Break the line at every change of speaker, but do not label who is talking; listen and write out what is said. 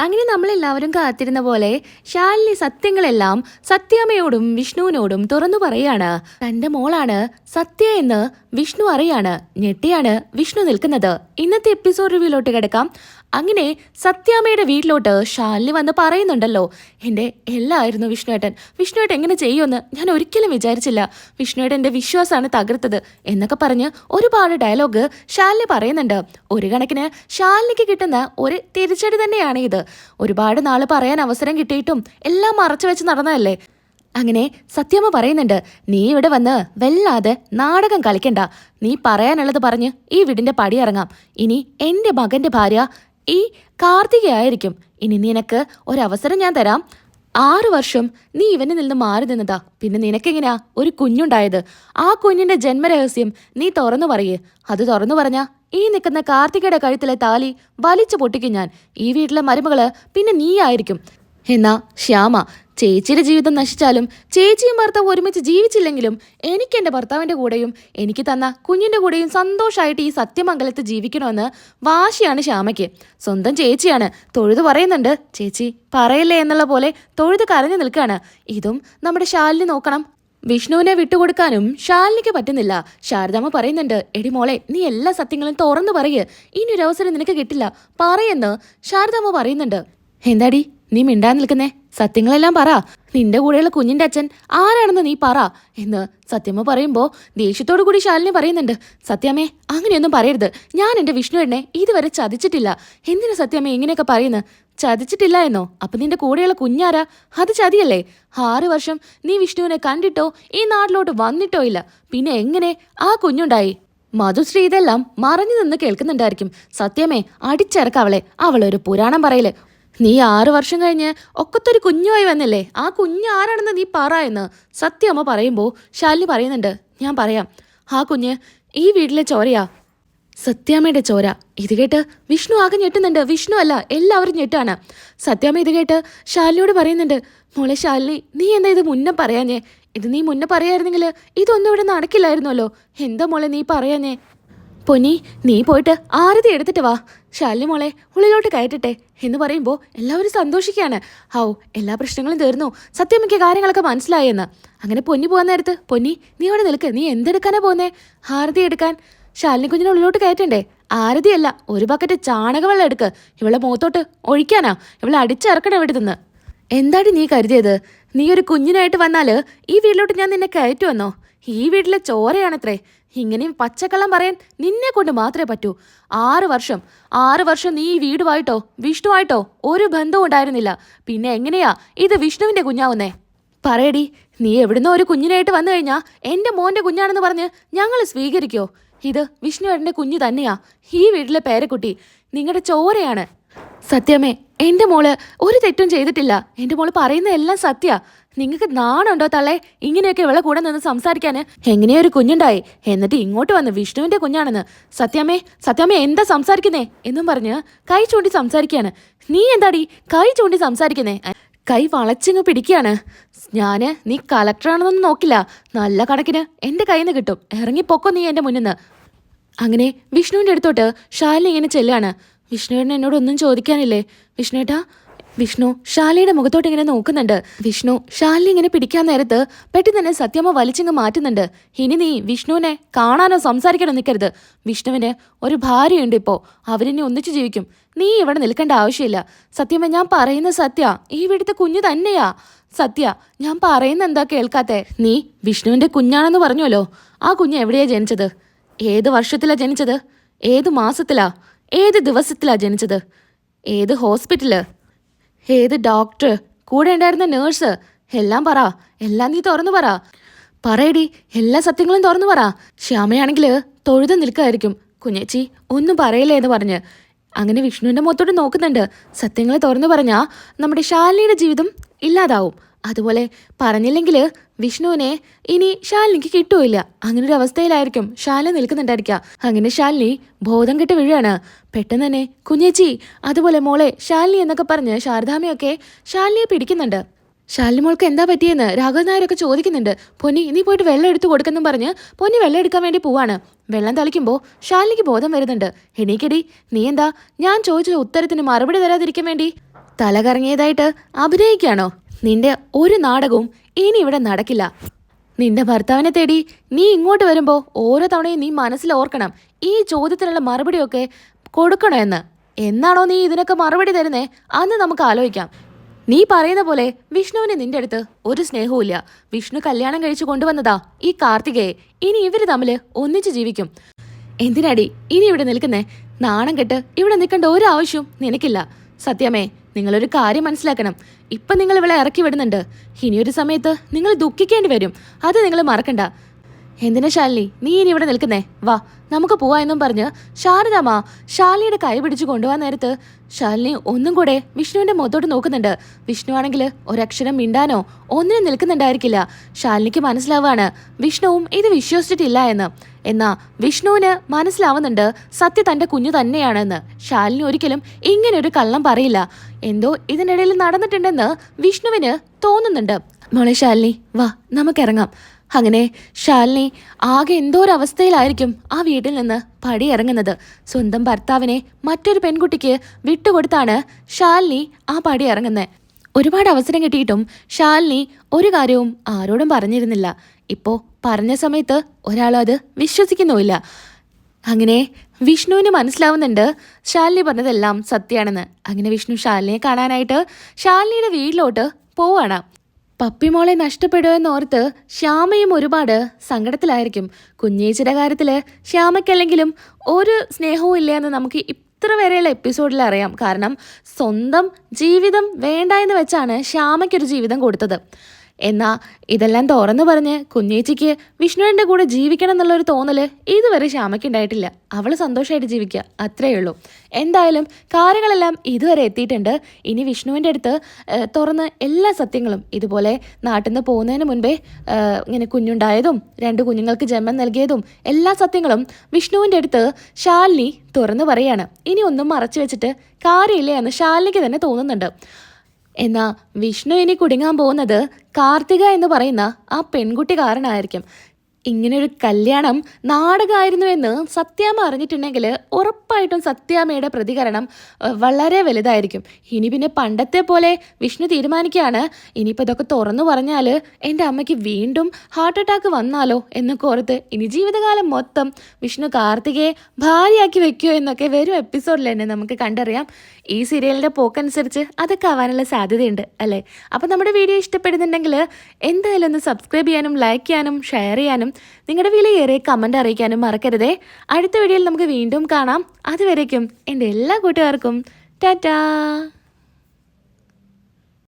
അങ്ങനെ നമ്മളെല്ലാവരും കാത്തിരുന്ന പോലെ ശാലിനി സത്യങ്ങളെല്ലാം സത്യാമ്മയോടും വിഷ്ണുവിനോടും തുറന്നു പറയാണ്. തന്റെ മോളാണ് സത്യ എന്ന് വിഷ്ണു അറിയാണ്. ഞെട്ടിയാണ് വിഷ്ണു നിൽക്കുന്നത്. ഇന്നത്തെ എപ്പിസോഡ് റിവ്യൂലോട്ട് കിടക്കാം. അങ്ങനെ സത്യാമ്മയുടെ വീട്ടിലോട്ട് ഷാലിനി വന്ന് പറയുന്നുണ്ടല്ലോ. എന്റെ എല്ലായിരുന്നു വിഷ്ണുവേട്ടൻ. വിഷ്ണുവേട്ടൻ എങ്ങനെ ചെയ്യുമെന്ന് ഞാൻ ഒരിക്കലും വിചാരിച്ചില്ല. വിഷ്ണുവേട്ടന്റെ വിശ്വാസമാണ് തകർത്തത് എന്നൊക്കെ പറഞ്ഞ് ഒരുപാട് ഡയലോഗ് ഷാലിനി പറയുന്നുണ്ട്. ഒരു കണക്കിന് ഷാലിനിക്ക് കിട്ടുന്ന ഒരു തിരിച്ചടി തന്നെയാണ് ഇത്. ഒരുപാട് നാൾ പറയാൻ അവസരം കിട്ടിയിട്ടും എല്ലാം മറച്ചു വെച്ച് നടന്നതല്ലേ? അങ്ങനെ സത്യമ്മ പറയുന്നുണ്ട് നീ ഇവിടെ വന്ന് വല്ലാതെ നാടകം കളിക്കണ്ട. നീ പറയാനുള്ളത് പറഞ്ഞ് ഈ വീടിന്റെ പടിയിറങ്ങാം ഇനി എന്റെ മകന്റെ ഭാര്യ ഈ കാർത്തികയായിരിക്കും. ഇനി നിനക്ക് ഒരവസരം ഞാൻ തരാം. ആറ് വർഷം നീ ഇവനിൽ നിന്ന് മാറി നിന്നതാ. പിന്നെ നിനക്കെങ്ങനെയാ ഒരു കുഞ്ഞുണ്ടായത്? ആ കുഞ്ഞിന്റെ ജന്മരഹസ്യം നീ തുറന്നു പറയേ. അത് തുറന്നു പറഞ്ഞാ ഈ നിൽക്കുന്ന കാർത്തികയുടെ കഴുത്തിലെ താലി വലിച്ചു പൊട്ടിക്കും ഞാൻ. ഈ വീട്ടിലെ മരുമകൾ പിന്നെ നീ ആയിരിക്കും എന്നാ ശ്യാമ ചേച്ചിയുടെ ജീവിതം നശിച്ചാലും ചേച്ചിയും ഭർത്താവും ഒരുമിച്ച് ജീവിച്ചില്ലെങ്കിലും എനിക്ക് എന്റെ ഭർത്താവിന്റെ കൂടെയും എനിക്ക് തന്ന കുഞ്ഞിന്റെ കൂടെയും സന്തോഷമായിട്ട് ഈ സത്യമംഗലത്ത് ജീവിക്കണമെന്ന് വാശിയാണ് ശ്യാമയ്ക്ക്. സ്വന്തം ചേച്ചിയാണ്. തൊഴുത് പറയുന്നുണ്ട്. ചേച്ചി പറയല്ലേ എന്നുള്ള പോലെ തൊഴുത് കരഞ്ഞു നിൽക്കുകയാണ്. ഇതും നമ്മുടെ ശാലിനി നോക്കണം. വിഷ്ണുവിനെ വിട്ടുകൊടുക്കാനും ശാലിനിക്ക് പറ്റുന്നില്ല. ശാരദാമ്മ പറയുന്നുണ്ട് എടി മോളെ നീ എല്ലാ സത്യങ്ങളും തുറന്നു പറയ്. ഇനി ഒരു അവസരം നിനക്ക് കിട്ടില്ല. പറയെന്ന് ശാരദാമ്മ പറയുന്നുണ്ട്. എന്താടി? നീ മിണ്ടാൻ നിൽക്കുന്നേ? സത്യങ്ങളെല്ലാം പറ. നിന്റെ കൂടെയുള്ള കുഞ്ഞിന്റെ അച്ഛൻ ആരാണെന്ന് നീ പറ എന്ന് സത്യമ്മ പറയുമ്പോ ദേഷ്യത്തോടു കൂടി ശാലിനി പറയുന്നുണ്ട്. സത്യമേ അങ്ങനെയൊന്നും പറയരുത്. ഞാൻ എന്റെ വിഷ്ണുവിനെ ഇതുവരെ ചതിച്ചിട്ടില്ല. എന്തിനു സത്യമേ ഇങ്ങനെയൊക്കെ പറയുന്നത് ചതിച്ചിട്ടില്ല എന്നോ? അപ്പൊ നിന്റെ കൂടെയുള്ള കുഞ്ഞാരാ? അത് ചതിയല്ലേ? ആറ് വർഷം നീ വിഷ്ണുവിനെ കണ്ടിട്ടോ ഈ നാട്ടിലോട്ട് വന്നിട്ടോ ഇല്ല. പിന്നെ എങ്ങനെ ആ കുഞ്ഞുണ്ടായി? മധുശ്രീ ഇതെല്ലാം മറഞ്ഞു നിന്ന് കേൾക്കുന്നുണ്ടായിരിക്കും. സത്യമേ അടിച്ചിറക്കവളെ അവളൊരു പുരാണം പറയൽ. നീ ആറു വർഷം കഴിഞ്ഞ് ഒക്കത്തൊരു കുഞ്ഞുമായി വന്നല്ലേ? ആ കുഞ്ഞ് ആരാണെന്ന് നീ പറ എന്ന് സത്യമ്മ പറയുമ്പോൾ ശാലിനി പറയുന്നുണ്ട്. ഞാൻ പറയാം. ആ കുഞ്ഞ് ഈ വീട്ടിലെ ചോരയാ. സത്യാമ്മയുടെ ചോര. ഇത് കേട്ട് വിഷ്ണു ആകെ ഞെട്ടുന്നുണ്ട്. വിഷ്ണു അല്ല എല്ലാവരും ഞെട്ടാണ്. സത്യാമ്മ ഇത് കേട്ട് ശാലിനിയോട് പറയുന്നുണ്ട് മോളെ ശാലിനി നീ എന്താ ഇത് മുന്നേ പറയാഞ്ഞേ? ഇത് നീ മുന്നേ പറയായിരുന്നെങ്കിൽ ഇതൊന്നും ഇവിടെ നടക്കില്ലായിരുന്നല്ലോ. എന്താ മോളെ നീ പറയാഞ്ഞേ? പൊന്നി നീ പോയിട്ട് ആരതി എടുത്തിട്ട് വാ. ശാലിനി മോളെ ഉള്ളിലോട്ട് കയറ്റട്ടെ എന്ന് പറയുമ്പോൾ എല്ലാവരും സന്തോഷിക്കുകയാണ്. ഹൗ എല്ലാ പ്രശ്നങ്ങളും തീർന്നു. സത്യം മിക്ക കാര്യങ്ങളൊക്കെ മനസ്സിലായെന്ന്. അങ്ങനെ പൊന്നി പോകാൻ നേരത്ത് പൊന്നി നീ അവിടെ നിൽക്ക്. നീ എന്തെടുക്കാനാ പോകുന്നേ ഹാരതി എടുക്കാൻ. ശാലിനി കുഞ്ഞിനെ ഉള്ളിലോട്ട് കയറ്റണ്ടേ? ആരതിയല്ല ഒരു ബക്കറ്റ് ചാണകവെള്ളം എടുക്ക്. ഇവളെ മുഖത്തോട്ട് ഒഴിക്കാനാ. ഇവളെ അടിച്ചിറക്കണം ഇവിടെ നിന്ന്? എന്താടി നീ കരുതിയത്? നീ ഒരു കുഞ്ഞിനായിട്ട് വന്നാൽ ഈ വീട്ടിലോട്ട് ഞാൻ നിന്നെ കയറ്റുവന്നോ ഈ വീട്ടിലെ ചോരയാണത്രേ. ഇങ്ങനെയും പച്ചക്കള്ളം പറയാൻ നിന്നെ കൊണ്ട് മാത്രമേ പറ്റൂ. ആറ് വർഷം ആറ് വർഷം നീ ഈ വീടുമായിട്ടോ വിഷ്ണുവായിട്ടോ ഒരു ബന്ധവും ഉണ്ടായിരുന്നില്ല. പിന്നെ എങ്ങനെയാ ഇത് വിഷ്ണുവിന്റെ കുഞ്ഞാവുന്നേ? പറയടി നീ എവിടുന്നോ ഒരു കുഞ്ഞിനായിട്ട് വന്നു കഴിഞ്ഞാ എന്റെ മോന്റെ കുഞ്ഞാണെന്ന് പറഞ്ഞ് ഞങ്ങൾ സ്വീകരിക്കോ? ഇത് വിഷ്ണുവേട്ടന്റെ കുഞ്ഞു തന്നെയാ. ഈ വീട്ടിലെ പേരക്കുട്ടി നിങ്ങളുടെ ചോരയാണ്. സത്യമേ എന്റെ മോൾ ഒരു തെറ്റും ചെയ്തിട്ടില്ല. എന്റെ മോൾ പറയുന്ന എല്ലാം സത്യ. നിങ്ങൾക്ക് നാണുണ്ടോ തള്ളേ? ഇങ്ങനെയൊക്കെ ഇവളെ കൂടെ നിന്ന് സംസാരിക്കാന്. എങ്ങനെയോ ഒരു കുഞ്ഞുണ്ടായി. എന്നിട്ട് ഇങ്ങോട്ട് വന്ന് വിഷ്ണുവിന്റെ കുഞ്ഞാണെന്ന്. സത്യാമേ സത്യാമേ എന്താ സംസാരിക്കുന്നേ? എന്നും പറഞ്ഞ് കൈ ചൂണ്ടി സംസാരിക്കാണ് നീ എന്താടി? കൈ ചൂണ്ടി സംസാരിക്കുന്നേ? കൈ വളച്ചിങ്ങ് പിടിക്കുകയാണ്. ഞാൻ നീ കളക്ടറാണെന്നൊന്നും നോക്കില്ല. നല്ല കണക്കിന് എന്റെ കയ്യിൽ നിന്ന് കിട്ടും. ഇറങ്ങിപ്പൊക്കോ നീ എന്റെ മുന്നിൽ അങ്ങനെ വിഷ്ണുവിന്റെ അടുത്തോട്ട് ഷാലിനി ഇങ്ങനെ ചെല്ലാണ് വിഷ്ണുവേട്ടൻ എന്നോടൊന്നും ചോദിക്കാനില്ലേ? വിഷ്ണുവേട്ടാ വിഷ്ണു ശാലിയുടെ മുഖത്തോട്ട് ഇങ്ങനെ നോക്കുന്നുണ്ട്. വിഷ്ണു ശാലിനി ഇങ്ങനെ പിടിക്കാൻ നേരത്ത് പെട്ടെന്ന് തന്നെ സത്യമ്മ വലിച്ചിങ്ങ് മാറ്റുന്നുണ്ട്. ഇനി നീ വിഷ്ണുവിനെ കാണാനോ സംസാരിക്കാനോ നിൽക്കരുത്. വിഷ്ണുവിന് ഒരു ഭാര്യയുണ്ട് ഇപ്പോ. അവരിനി ഒന്നിച്ചു ജീവിക്കും. നീ ഇവിടെ നിൽക്കേണ്ട ആവശ്യമില്ല. സത്യമ്മ ഞാൻ പറയുന്ന സത്യ. ഈ വീടുത്തെ കുഞ്ഞു തന്നെയാ. സത്യ ഞാൻ പറയുന്ന എന്താ കേൾക്കാത്തെ? നീ വിഷ്ണുവിന്റെ കുഞ്ഞാണെന്ന് പറഞ്ഞല്ലോ ആ കുഞ്ഞ് എവിടെയാ ജനിച്ചത്? ഏത് വർഷത്തിലാ ജനിച്ചത്? ഏത് മാസത്തിലാ? ഏത് ദിവസത്തിലാ ജനിച്ചത്? ഏത് ഹോസ്പിറ്റൽ? ഏത് ഡോക്ടർ കൂടെ ഉണ്ടായിരുന്ന നേഴ്സ് എല്ലാം പറ. എല്ലാം നീ തുറന്നു പറ. പറയടി എല്ലാ സത്യങ്ങളും തുറന്നു പറ. ശ്യാമയാണെങ്കിൽ തൊഴുത് നിൽക്കായിരിക്കും. കുഞ്ഞേച്ചി ഒന്നും പറയില്ലേ എന്ന് പറഞ്ഞ്. അങ്ങനെ വിഷ്ണുവിന്റെ മുഖത്തോട്ട് നോക്കുന്നുണ്ട്. സത്യങ്ങളെ തുറന്നു പറഞ്ഞാൽ നമ്മുടെ ശാലിനിയുടെ ജീവിതം ഇല്ലാതാവും. അതുപോലെ പറഞ്ഞില്ലെങ്കിൽ വിഷ്ണുവിനെ ഇനി ശാലിനിക്ക് കിട്ടൂല അങ്ങനെ ഒരു അവസ്ഥയിലായിരിക്കും ശാലിനി നിൽക്കുന്നുണ്ടായിരിക്കുക. അങ്ങനെ ശാലിനി ബോധം കെട്ട് വീഴാണ്. പെട്ടെന്ന് തന്നെ കുഞ്ഞേച്ചി അതുപോലെ മോളെ ശാലിനി എന്നൊക്കെ പറഞ്ഞ് ശാരദാമയൊക്കെ ശാലിനിയെ പിടിക്കുന്നുണ്ട്. ശാലിനി മോൾക്ക് എന്താ പറ്റിയെന്ന് രാഘവൻ നായരൊക്കെ ചോദിക്കുന്നുണ്ട്. പൊന്നി നീ പോയിട്ട് വെള്ളം എടുത്തു കൊടുക്കുന്നു പറഞ്ഞ് പൊന്നി വെള്ളം എടുക്കാൻ വേണ്ടി പോവാണ്. വെള്ളം തളിക്കുമ്പോൾ ശാലിനിക്ക് ബോധം വരുന്നുണ്ട്. എണീക്കടി നീ എന്താ? ഞാൻ ചോദിച്ച ഉത്തരത്തിന് മറുപടി തരാതിരിക്കാൻ വേണ്ടി? തല തലകറങ്ങിയതായിട്ട് അഭിനയിക്കാണോ നിന്റെ ഒരു നാടകവും ഇനി ഇവിടെ നടക്കില്ല. നിന്റെ ഭർത്താവിനെ തേടി നീ ഇങ്ങോട്ട് വരുമ്പോ ഓരോ തവണയും നീ മനസ്സിൽ ഓർക്കണം ഈ ചോദ്യത്തിനുള്ള മറുപടിയൊക്കെ കൊടുക്കണോ എന്ന്. എന്നാണോ നീ ഇതിനൊക്കെ മറുപടി തരുന്നേ? അന്ന് നമുക്ക് ആലോചിക്കാം. നീ പറയുന്ന പോലെ വിഷ്ണുവിന് നിന്റെ അടുത്ത് ഒരു സ്നേഹവുമില്ല. വിഷ്ണു കല്യാണം കഴിച്ചു കൊണ്ടുവന്നതാ ഈ കാർത്തികയെ. ഇനി ഇവർ തമ്മിൽ ഒന്നിച്ചു ജീവിക്കും. എന്തിനാടി ഇനി ഇവിടെ നിൽക്കുന്നേ? നാണം കെട്ട് ഇവിടെ നിൽക്കേണ്ട ഒരു ആവശ്യവും നിനക്കില്ല. സത്യമേ നിങ്ങളൊരു കാര്യം മനസ്സിലാക്കണം. ഇപ്പൊ നിങ്ങൾ ഇവളെ ഇറക്കി വിടുന്നുണ്ട്. ഇനിയൊരു സമയത്ത് നിങ്ങൾ ദുഃഖിക്കേണ്ടി വരും. അത് നിങ്ങൾ മറക്കണ്ട. എന്തിനാ ശാലിനി? നീ ഇനി ഇവിടെ നിൽക്കുന്നേ? വാ നമുക്ക് പോവാ എന്നും പറഞ്ഞ് ശാരദാമ്മ ശാലിനിയുടെ കൈ പിടിച്ചു കൊണ്ടുപോകാൻ നേരത്ത് ശാലിനി ഒന്നും കൂടെ വിഷ്ണുവിന്റെ മുഖത്തോട്ട് നോക്കുന്നുണ്ട്. വിഷ്ണു ആണെങ്കിൽ ഒരക്ഷരം മിണ്ടാനോ ഒന്നിനും നിൽക്കുന്നുണ്ടായിരിക്കില്ല. ശാലിനിക്ക് മനസ്സിലാവാണ് വിഷ്ണുവും ഇത് വിശ്വസിച്ചിട്ടില്ല എന്ന്. എന്നാ വിഷ്ണുവിന് മനസ്സിലാവുന്നുണ്ട് സത്യ തന്റെ കുഞ്ഞു തന്നെയാണെന്ന്. ശാലിനി ഒരിക്കലും ഇങ്ങനെ ഒരു കള്ളം പറയില്ല. എന്തോ ഇതിനിടയിൽ നടന്നിട്ടുണ്ടെന്ന് വിഷ്ണുവിന് തോന്നുന്നുണ്ട്. മോളെ ശാലിനി വാ നമുക്കിറങ്ങാം. അങ്ങനെ ശാലിനി ആകെ എന്തോ ഒരു അവസ്ഥയിലായിരിക്കും ആ വീട്ടിൽ നിന്ന് പടിയിറങ്ങുന്നത്. സ്വന്തം ഭർത്താവിനെ മറ്റൊരു പെൺകുട്ടിക്ക് വിട്ടുകൊടുത്താണ് ശാലിനി ആ പടി ഇറങ്ങുന്നത് ഒരുപാട് അവസരം കിട്ടിയിട്ടും ശാലിനി ഒരു കാര്യവും ആരോടും പറഞ്ഞിരുന്നില്ല. ഇപ്പോൾ പറഞ്ഞ സമയത്ത് ഒരാളും അത് വിശ്വസിക്കുന്നുമില്ല. അങ്ങനെ വിഷ്ണുവിന് മനസ്സിലാവുന്നുണ്ട് ശാലിനി പറഞ്ഞതെല്ലാം സത്യമാണെന്ന്. അങ്ങനെ വിഷ്ണു ശാലിനിയെ കാണാനായിട്ട് ശാലിനിയുടെ വീട്ടിലോട്ട് പോവാണ് പപ്പിമോളെ നഷ്ടപ്പെടുക എന്നോർത്ത് ശ്യാമയും ഒരുപാട് സങ്കടത്തിലായിരിക്കും. കുഞ്ഞേച്ചിയുടെ കാര്യത്തിൽ ശ്യാമയ്ക്കല്ലെങ്കിലും ഒരു സ്നേഹവും ഇല്ല എന്ന് നമുക്ക് ഇത്ര വരെയുള്ള എപ്പിസോഡിൽ അറിയാം. കാരണം സ്വന്തം ജീവിതം വേണ്ട എന്ന് വെച്ചാണ് ശ്യാമയ്ക്കൊരു ജീവിതം കൊടുത്തത്. എന്നാ ഇതെല്ലാം തുറന്നു പറഞ്ഞ് കുഞ്ഞേച്ചിക്ക് വിഷ്ണുവിന്റെ കൂടെ ജീവിക്കണം എന്നുള്ളൊരു തോന്നൽ ഇതുവരെ ശ്യാമയ്ക്ക് ഉണ്ടായിട്ടില്ല. അവൾ സന്തോഷമായിട്ട് ജീവിക്കുക അത്രയേ ഉള്ളൂ. എന്തായാലും കാര്യങ്ങളെല്ലാം ഇതുവരെ എത്തിയിട്ടുണ്ട്. ഇനി വിഷ്ണുവിന്റെ അടുത്ത് തുറന്ന് എല്ലാ സത്യങ്ങളും ഇതുപോലെ നാട്ടിൽ നിന്ന് പോകുന്നതിന് മുൻപേ ഇങ്ങനെ കുഞ്ഞുണ്ടായതും രണ്ട് കുഞ്ഞുങ്ങൾക്ക് ജന്മം നൽകിയതും എല്ലാ സത്യങ്ങളും വിഷ്ണുവിന്റെ അടുത്ത് ശാലിനി തുറന്നു പറയാണ്. ഇനി ഒന്നും മറച്ചു വെച്ചിട്ട് കാര്യമില്ല എന്ന് ശാലിനിക്ക് തന്നെ തോന്നുന്നുണ്ട്. എന്നാ വിഷ്ണു ഇനി കുടുങ്ങാൻ പോകുന്നത് കാർത്തിക എന്ന് പറയുന്ന ആ പെൺകുട്ടി കാരണമായിരിക്കും ഇങ്ങനൊരു കല്യാണം നാടകമായിരുന്നു എന്ന് സത്യാമ്മ അറിഞ്ഞിട്ടുണ്ടെങ്കിൽ ഉറപ്പായിട്ടും സത്യാമ്മയുടെ പ്രതികരണം വളരെ വലുതായിരിക്കും. ഇനി പിന്നെ പണ്ടത്തെ പോലെ വിഷ്ണു തീരുമാനിക്കുകയാണ്. ഇനിയിപ്പോൾ ഇതൊക്കെ തുറന്നു പറഞ്ഞാൽ എന്റെ അമ്മയ്ക്ക് വീണ്ടും ഹാർട്ട് അറ്റാക്ക് വന്നാലോ എന്നൊക്കെ ഓർത്ത് ഇനി ജീവിതകാലം മൊത്തം വിഷ്ണു കാർത്തികയെ ഭാര്യയാക്കി വെക്കുമോ എന്നൊക്കെ വരും എപ്പിസോഡിൽ തന്നെ നമുക്ക് കണ്ടറിയാം. ഈ സീരിയലിന്റെ പോക്കനുസരിച്ച് അതൊക്കെ ആവാനുള്ള സാധ്യതയുണ്ട് അല്ലേ? അപ്പോൾ നമ്മുടെ വീഡിയോ ഇഷ്ടപ്പെടുന്നുണ്ടെങ്കിൽ എന്തായാലും ഒന്ന് സബ്സ്ക്രൈബ് ചെയ്യാനും ലൈക്ക് ചെയ്യാനും ഷെയർ ചെയ്യാനും നിങ്ങളുടെ വിലയേറെ കമന്റ് അറിയിക്കാനും മറക്കരുതേ. അടുത്ത വീഡിയോയിൽ നമുക്ക് വീണ്ടും കാണാം. അതുവരേക്കും എന്റെ എല്ലാ കൂട്ടുകാർക്കും ടാറ്റാ!